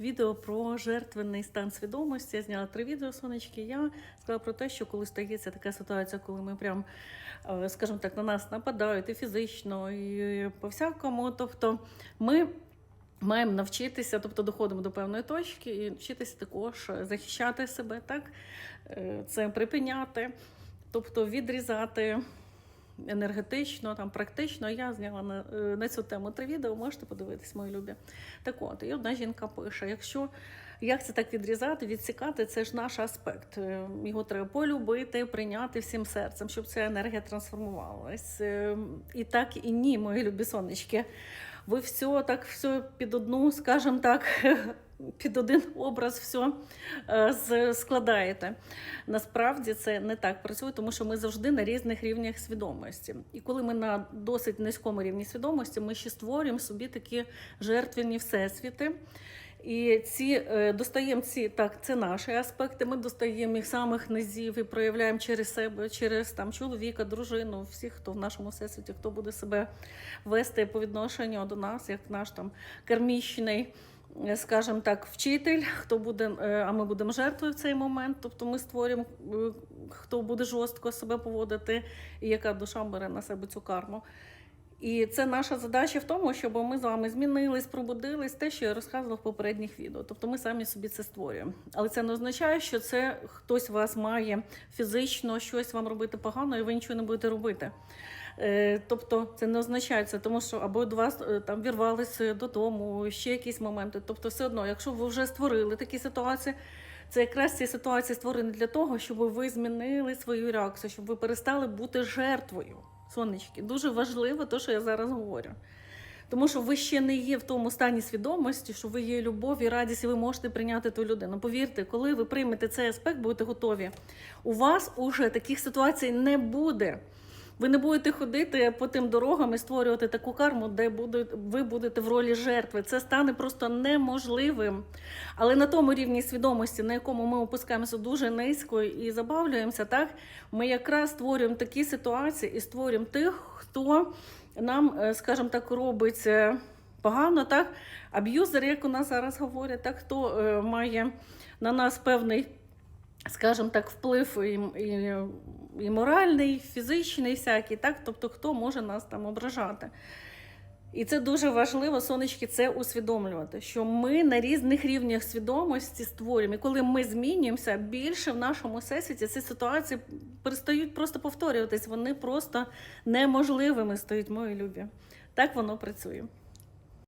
відео про жертвенний стан свідомості. Я зняла три відео сонечки. Я сказала про те, що коли стається така ситуація, коли ми прям, е, скажімо так, на нас нападають і фізично, і по всякому. Тобто ми. Маємо навчитися, тобто доходимо до певної точки і вчитися також захищати себе, так Е, це припиняти, тобто відрізати енергетично, там практично. Я зняла на, е, на цю тему три відео, можете подивитись, мої любі. Так от, і одна жінка пише: якщо як це так відрізати, відсікати, це ж наш аспект. Е, Його треба полюбити, прийняти всім серцем, щоб ця енергія трансформувалась. Е, І так і ні, мої любі сонечки. Ви все так все під одну, скажімо так, під один образ все складаєте. Насправді це не так працює, тому що ми завжди на різних рівнях свідомості. І коли ми на досить низькому рівні свідомості, ми ще створюємо собі такі жертвенні всесвіти. І ці е, достаємо ці так, це наші аспекти. Ми достаємо їх самих низів і проявляємо через себе, через там чоловіка, дружину, всіх, хто в нашому всесвіті, хто буде себе вести по відношенню до нас, як наш там кармічний, скажімо так, вчитель, хто буде, е, а ми будемо жертвою в цей момент. Тобто ми створюємо, е, хто буде жорстко себе поводити, і яка душа бере на себе цю карму. І це наша задача в тому, щоб ми з вами змінились, пробудились, те, що я розказувала в попередніх відео. Тобто ми самі собі це створюємо. Але це не означає, що це хтось вас має фізично щось вам робити погано, і ви нічого не будете робити. Е, Тобто це не означає це, тому що або до вас е, там вірвалися додому, ще якісь моменти. Тобто, все одно, якщо ви вже створили такі ситуації, це якраз ці ситуації створені для того, щоб ви змінили свою реакцію, щоб ви перестали бути жертвою. Сонечки, дуже важливо те, що я зараз говорю. Тому що ви ще не є в тому стані свідомості, що ви є любов і радість, і ви можете прийняти ту людину. Повірте, коли ви приймете цей аспект, будете готові. У вас уже таких ситуацій не буде. Ви не будете ходити по тим дорогам і створювати таку карму, де будуть, ви будете в ролі жертви. Це стане просто неможливим. Але на тому рівні свідомості, на якому ми опускаємося дуже низько і забавлюємося, так ми якраз створюємо такі ситуації і створюємо тих, хто нам, е, скажімо так, робить е, погано, так аб'юзер, як у нас зараз говорять, так хто е, має на нас певний скажімо так, вплив і, і, і моральний, і фізичний, всякий, так? тобто хто може нас там ображати. І це дуже важливо, сонечки, це усвідомлювати, що ми на різних рівнях свідомості створюємо. І коли ми змінюємося, більше в нашому всесвіті ці ситуації перестають просто повторюватись, вони просто неможливими стають, мої любі. Так воно працює.